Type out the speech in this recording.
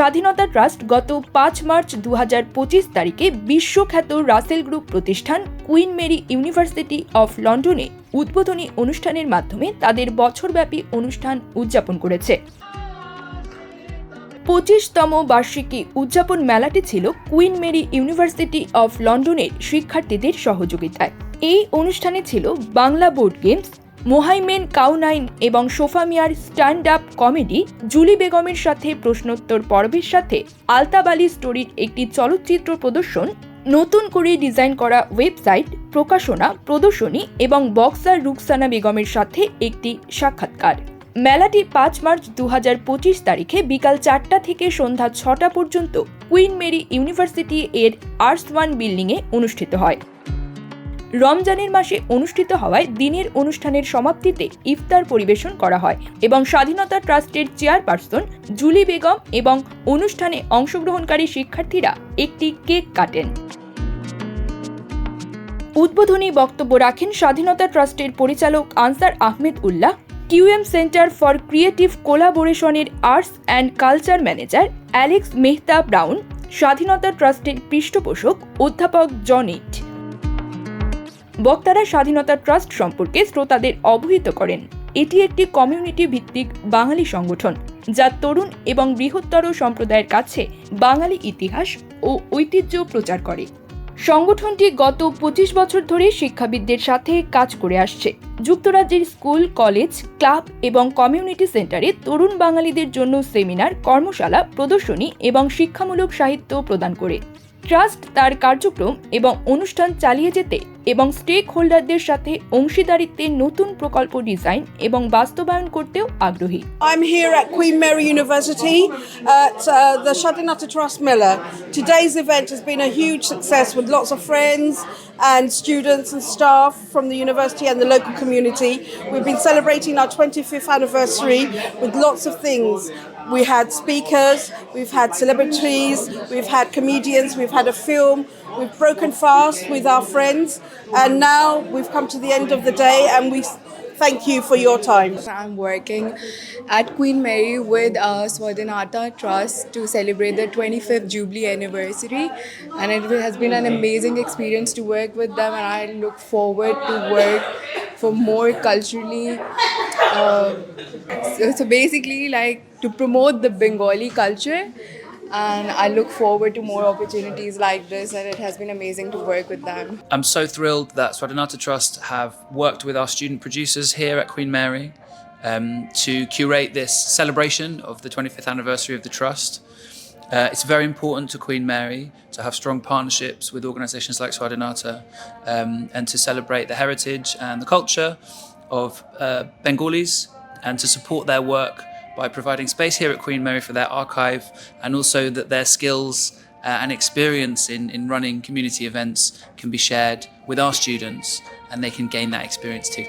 স্বাধীনতা ট্রাস্ট গত পাঁচ মার্চ দু তারিখে বিশ্বখ্যাত রাসেল গ্রুপ প্রতিষ্ঠান কুইন মেরি ইউনিভার্সিটি অফ লন্ডনে উদ্বোধনী অনুষ্ঠানের মাধ্যমে তাদের বছরব্যাপী অনুষ্ঠান উদযাপন করেছে। পঁচিশতম বার্ষিকী উদযাপন মেলাটি ছিল কুইন মেরি ইউনিভার্সিটি অফ লন্ডনের শিক্ষার্থীদের সহযোগিতায়। এই অনুষ্ঠানে ছিল বাংলা বোর্ড গেমস মোহাইমেন কাউনাইন এবং সোফামিয়ার স্ট্যান্ড আপ কমেডি জুলি বেগমের সাথে প্রশ্নোত্তর পর্বের সাথে আলতাবালি স্টোরির একটি চলচ্চিত্র প্রদর্শন, নতুন করে ডিজাইন করা ওয়েবসাইট, প্রকাশনা, প্রদর্শনী এবং বক্সার রুকসানা বেগমের সাথে একটি সাক্ষাৎকার। মেলাটি পাঁচ মার্চ দু তারিখে বিকাল চারটা থেকে সন্ধ্যা ছটা পর্যন্ত কুইন মেরি ইউনিভার্সিটি এর আর্টস ওয়ান বিল্ডিংয়ে অনুষ্ঠিত হয়। রমজানের মাসে অনুষ্ঠিত হওয়ায় দিনের অনুষ্ঠানের সমাপ্তিতে ইফতার পরিবেশন করা হয় এবং স্বাধীনতা ট্রাস্টের চেয়ারপারসন জুলি বেগম এবং অনুষ্ঠানে অংশগ্রহণকারী শিক্ষার্থীরা একটি কেক কাটেন। উদ্বোধনী বক্তব্য রাখেন স্বাধীনতা ট্রাস্টের পরিচালক Ansar Ahmed Ullah QM centre for creative কোলাবোরেশনের arts and culture manager Alex Mehta Brown স্বাধীনতা ট্রাস্টের পৃষ্ঠপোষক অধ্যাপক জনিট। বক্তারা স্বাধীনতা ট্রাস্ট সম্পর্কে শ্রোতাদের অবহিত করেন। এটি একটি কমিউনিটি ভিত্তিক বাঙালি সংগঠন, যা তরুণ এবং বৃহত্তর সম্প্রদায়ের কাছে বাঙালি ইতিহাস ও ঐতিহ্য প্রচার করে। সংগঠনটি গত পঁচিশ বছর ধরে শিক্ষাবিদদের সাথে কাজ করে আসছে। যুক্তরাজ্যের স্কুল, কলেজ, ক্লাব এবং কমিউনিটি সেন্টারে তরুণ বাঙালিদের জন্য সেমিনার, কর্মশালা, প্রদর্শনী এবং শিক্ষামূলক সাহিত্য প্রদান করে। ট্রাস্ট তার কার্যক্রম এবং অনুষ্ঠান চালিয়ে যেতে এবং স্টেক হোল্ডারদের সাথে অংশীদারিত্বের নতুন প্রকল্প ডিজাইন এবং বাস্তবায়ন করতেও আগ্রহী I'm here at Queen Mary University at uh, the Shadinata Trust Miller. Today's event has been a huge success with lots of friends and students and staff from the university and the local community. We've been celebrating our 25th anniversary with lots of things. We had speakers, we've had celebrities, we've had comedians, we've had a film, we've broken fast with our friends, and now we've come to the end of the day and we thank you for your time. I'm working at Queen Mary with uh, Swadhinata Trust to celebrate the 25th Jubilee anniversary, and it has been an amazing experience to work with them. And I look forward to work for more culturally. Uh, so, so basically, like to promote the Bengali culture. And I look forward to more opportunities like this, and it has been amazing to work with them. I'm so thrilled that Swadhinata Trust have worked with our student producers here at Queen Mary um, to curate this celebration of the 25th anniversary of the Trust. Uh, it's very important to Queen Mary to have strong partnerships with organisations like Swadhinata um, and to celebrate the heritage and the culture of uh, Bengalis and to support their work by providing space here at Queen Mary for their archive and also that their skills uh, and experience in, in running community events can be shared with our students and they can gain that experience too.